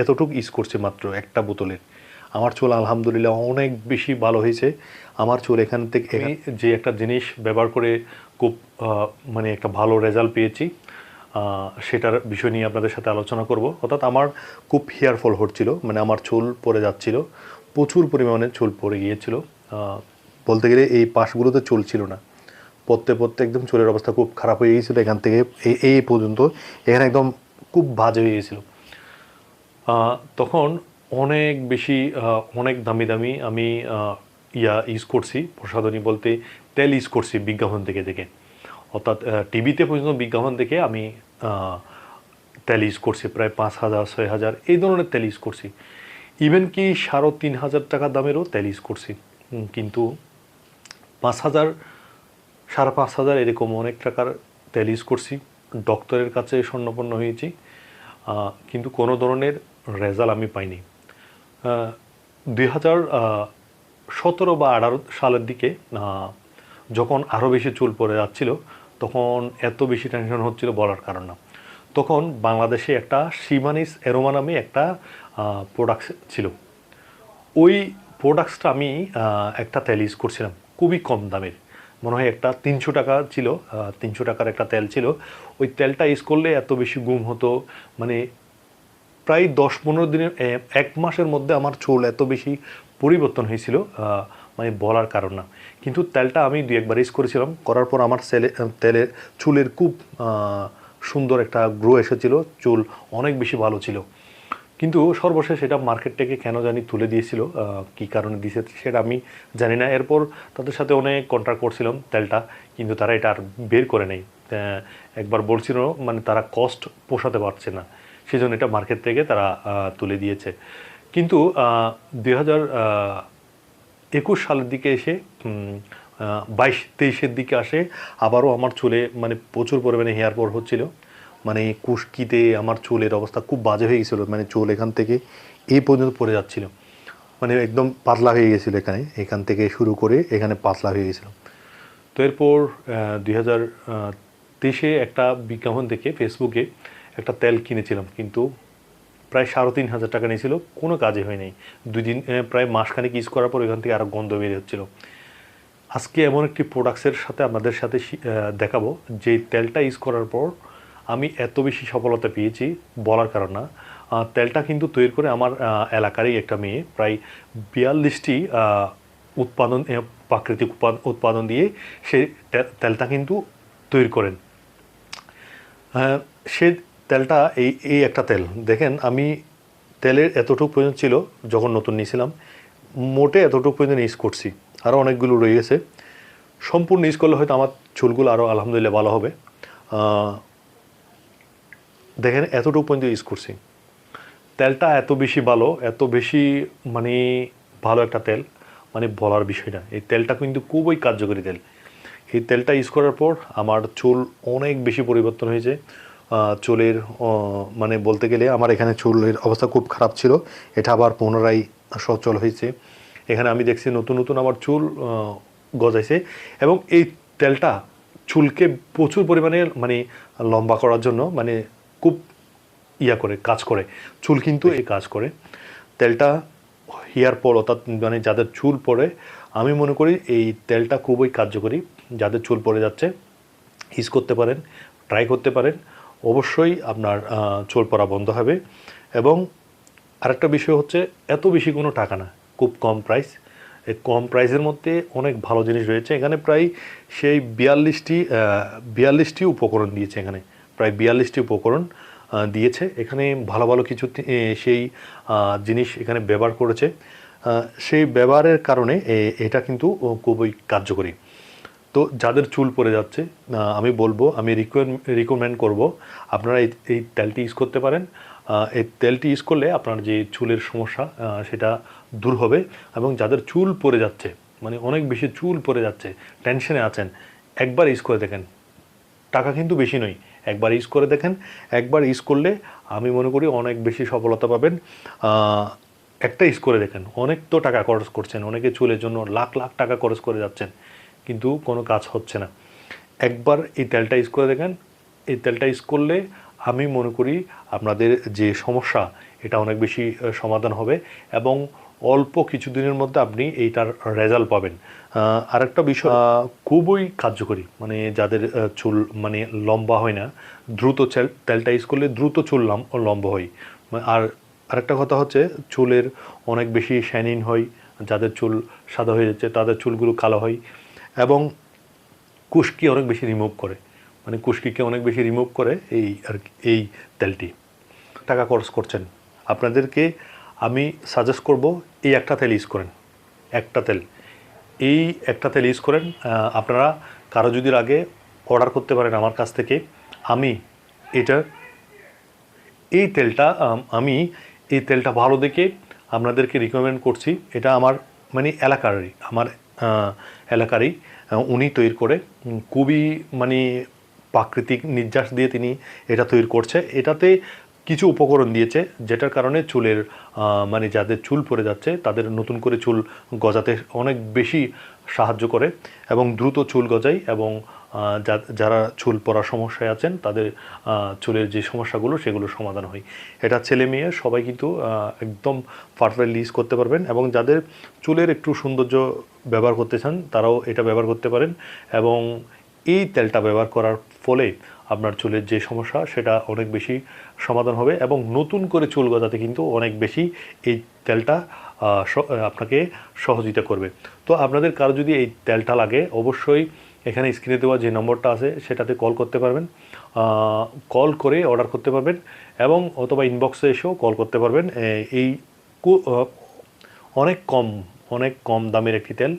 এতটুকু ইউজ করছি মাত্র একটা বোতলের আমার চুল আলহামদুলিল্লাহ অনেক বেশি ভালো হয়েছে। আমার চুল এখান থেকে যে একটা জিনিস ব্যবহার করে খুব মানে একটা ভালো রেজাল্ট পেয়েছি সেটার বিষয় নিয়ে আপনাদের সাথে আলোচনা করব। অর্থাৎ আমার খুব হেয়ার ফল হচ্ছিল মানে আমার চুল পড়ে যাচ্ছিল প্রচুর পরিমাণে চুল পড়ে গিয়েছিল। বলতে গেলে এই পাশগুলোতে চুল ছিল না। পড়তে পড়তে একদম চুলের অবস্থা খুব খারাপ হয়ে গিয়েছিল এখান থেকে এই পর্যন্ত এখানে একদম খুব বাজে হয়ে গিয়েছিল। তখন অনেক বেশি অনেক দামি দামি আমি ইয়া ইউজ করছি, প্রসাধনী বলতে তেল ইউজ করছি বিজ্ঞাপন থেকে দেখে অর্থাৎ টিভিতে পর্যন্ত বিজ্ঞাপন দেখে আমি তেল ইউজ করছি, প্রায় পাঁচ হাজার, ছয় হাজার, এই ধরনের তেল ইউজ করছি। ইভেন কি সাড়ে তিন হাজার টাকা দামেরও তেল ইউজ করছি। কিন্তু পাঁচ হাজার, সাড়ে পাঁচ হাজার এরকম অনেক টাকার তেল ইউজ করছি। ডক্টরের কাছে স্বর্ণপন্ন হয়েছি। কিন্তু কোনো ধরনের রেজাল্ট আমি পাইনি। দুই হাজার সতেরো বা আঠারো সালের দিকে যখন আরও বেশি চুল পড়ে যাচ্ছিল, তখন এত বেশি টেনশন হচ্ছিল বলার কারণ না। তখন বাংলাদেশে একটা শিমানিস এরোমা নামে একটা প্রোডাক্ট ছিল। ওই প্রোডাক্টসটা আমি একটা তেল ইউজ করছিলাম, খুবই কম দামের। মনে হয় একটা তিনশো টাকা ছিল তিনশো টাকার একটা তেল ছিল। ওই তেলটা ইউজ করলে এত বেশি গুম হতো মানে প্রায় দশ পনেরো দিনের এক মাসের মধ্যে আমার চুল এত বেশি পরিবর্তন হয়েছিল মানে বলার কারণ না। কিন্তু তেলটা আমি দু একবার ইউজ করেছিলাম, করার পর আমার সেলে তেলের চুলের খুব সুন্দর একটা গ্রো এসেছিল, চুল অনেক বেশি ভালো ছিল। কিন্তু সর্বশেষ এটা মার্কেট থেকে কেন জানি তুলে দিয়েছিল কী কারণে দিয়েছে সেটা আমি জানি না। এরপর তাদের সাথে অনেক কন্ট্রাক্ট করছিলাম তেলটা, কিন্তু তারা এটা আর বের করে নেই। একবার বলছিল মানে তারা কস্ট পোষাতে পারছে না। সেই জন্য এটা মার্কেট থেকে তারা তুলে দিয়েছে। কিন্তু দুই হাজার একুশ সালের দিকে এসে বাইশ তেইশের দিকে আসে, আবারও আমার চুলে মানে প্রচুর পরিমাণে হেয়ার ফল হচ্ছিল। মানে কুশকিতে আমার চুলের অবস্থা খুব বাজে হয়ে গেছিল মানে চুল এখান থেকে এই পর্যন্ত পড়ে যাচ্ছিল। মানে একদম পাতলা হয়ে গেছিল এখানে, এখান থেকে শুরু করে এখানে পাতলা হয়ে গেছিল। তো এরপর দুই হাজার তেইশে একটা বিজ্ঞাপন দেখে ফেসবুকে একটা তেল কিনেছিলাম কিন্তু প্রায় সাড়ে তিন হাজার টাকা নিয়েছিল কোনো কাজে হয়নি। দুই দিন প্রায় মাসখানেক ইউজ করার পর এখান থেকে আরও গন্ধ বেরিয়ে হচ্ছিল। আজকে এমন একটি প্রোডাক্টসের সাথে আপনাদের সাথে দেখাবো যে তেলটা ইউজ করার পর আমি এত বেশি সফলতা পেয়েছি বলার কারণ না। তেলটা কিন্তু তৈরি করে আমার এলাকারই একটা মেয়ে প্রায় বিয়াল্লিশটি উৎপাদন প্রাকৃতিক উৎপাদন দিয়ে সে তেলটা কিন্তু তৈরি করেন। হ্যাঁ, সে তেলটা এই এই একটা তেল। দেখেন, আমি তেলের এতটুকু পর্যন্ত ছিল, যখন নতুন নিয়েছিলাম, মোটে এতটুকু পর্যন্ত ইউজ করছি। আরও অনেকগুলো রয়ে গেছে। সম্পূর্ণ ইউজ করলে হয়তো আমার চুলগুলো আরও আলহামদুলিল্লাহ ভালো হবে। দেখেন, এতটুকু পর্যন্ত ইউজ করছি। তেলটা এত বেশি ভালো, এত বেশি মানে ভালো একটা তেল মানে বলার বিষয় না। এই তেলটা কিন্তু খুবই কার্যকরী তেল। এই তেলটা ইউজ করার পর আমার চুল অনেক বেশি পরিবর্তন হয়েছে। চুলের মানে বলতে গেলে আমার এখানে চুলের অবস্থা খুব খারাপ ছিল। এটা আবার পুনরায় সচল হয়েছে। এখানে আমি দেখছি নতুন নতুন আমার চুল গজাইছে এবং এই তেলটা চুলকে প্রচুর পরিমাণে মানে লম্বা করার জন্য মানে খুব ইয়া করে, কাজ করে। চুল কিন্তু এই কাজ করে। তেলটা হেয়ার পর, অর্থাৎ মানে যাদের চুল পড়ে আমি মনে করি এই তেলটা খুবই কার্যকরী। যাদের চুল পড়ে যাচ্ছে, ইউজ করতে পারেন, ট্রাই করতে পারেন। অবশ্যই আপনার চুল পড়া বন্ধ হবে। এবং আরেকটা বিষয় হচ্ছে, এত বেশি কোনো টাকা না, খুব কম প্রাইস এই কম প্রাইসের মধ্যে অনেক ভালো জিনিস রয়েছে। এখানে প্রায় সেই বিয়াল্লিশটি বিয়াল্লিশটি উপকরণ দিয়েছে এখানে। প্রায় বিয়াল্লিশটি উপকরণ দিয়েছে। এখানে ভালো ভালো কিছু সেই জিনিস এখানে ব্যবহার করেছে। সেই ব্যবহারের কারণে এটা কিন্তু খুবই কার্যকরী। তো যাদের চুল পড়ে যাচ্ছে আমি বলব, আমি রিকমেন্ড করব, আপনারা এই এই তেলটি ইউজ করতে পারেন। এই তেলটি ইউজ করলে আপনার যে চুলের সমস্যা সেটা দূর হবে এবং যাদের চুল পড়ে যাচ্ছে মানে অনেক বেশি চুল পড়ে যাচ্ছে টেনশনে আছেন, একবার ইউজ করে দেখেন। টাকা কিন্তু বেশি নয়, একবার ইউজ করে দেখেন। একবার ইউজ করলে আমি মনে করি অনেক বেশি সফলতা পাবেন। একটা ইউজ করে দেখেন, অনেক তো টাকা খরচ করছেন, অনেকে চুলের জন্য লাখ লাখ টাকা খরচ করে যাচ্ছেন। কিন্তু কোনো কাজ হচ্ছে না। একবার এই তেলটা ইউজ করে দেখেন, এই তেলটা ইউজ করলে আমি মনে করি আপনাদের যে সমস্যা, এটা অনেক বেশি সমাধান হবে এবং অল্প কিছুদিনের মধ্যে আপনি এইটার রেজাল্ট পাবেন। আরেকটা বিষয় খুবই কার্যকরী মানে যাদের চুল মানে লম্বা হয় না, দ্রুত তেলটা ইউজ করলে দ্রুত চুল লম- লম্বা হয়। আর আরেকটা কথা হচ্ছে, চুলের অনেক বেশি শ্যানিন হয়, যাদের চুল সাদা হয়ে যাচ্ছে, তাদের চুলগুলো কালো হয়। এবং কুশকি অনেক বেশি রিমুভ করে। মানে কুশকিকে অনেক বেশি রিমুভ করে এই আর এই তেলটি। টাকা খরচ করছেন। আপনাদেরকে আমি সাজেস্ট করব, এই একটা তেল ইউজ করেন। একটা তেল। এই একটা তেল ইউজ করেন আপনারা কারও যদি আগে অর্ডার করতে পারেন আমার কাছ থেকে। আমি এটা, এই তেলটা, আমি এই তেলটা ভালো দেখে আপনাদেরকে রিকমেন্ড করছি। এটা আমার মানে এলাকারই, আমার এলাকারই উনি তৈরি করে খুবই মানে প্রাকৃতিক নির্যাস দিয়ে তিনি এটা তৈরি করছে। এটাতে কিছু উপকরণ দিয়েছে, যেটার কারণে চুলের মানে যাদের চুল পড়ে যাচ্ছে, তাদের নতুন করে চুল গজাতে অনেক বেশি সাহায্য করে এবং দ্রুত চুল গজায় এবং যারা চুল পড়ার সমস্যায় আছেন, তাদের চুলের যে সমস্যাগুলো, সেগুলো সমাধান হয়। এটা ছেলে মেয়ে, সবাই কিন্তু একদম পারফেক্টলি ইউজ করতে পারবেন এবং যাদের চুলের একটু সৌন্দর্য ব্যবহার করতে চান, তারাও এটা ব্যবহার করতে পারেন এবং এই তেলটা ব্যবহার করার ফলে আপনার চুলের যে সমস্যা, সেটা অনেক বেশি সমাধান হবে এবং নতুন করে চুল গজাতে কিন্তু অনেক বেশি এই তেলটা আপনাকে সহযোগিতা করবে। তো আপনাদের কারও যদি এই তেলটা লাগে, অবশ্যই এখানে স্ক্রিনে দেওয়া যে নম্বরটা আছে, সেটাতে কল করতে পারবেন। কল করে অর্ডার করতে পারবেন এবং অথবা ইনবক্সে এসেও কল করতে পারবেন। এই অনেক কম অনেক কম দামের একটি তেল।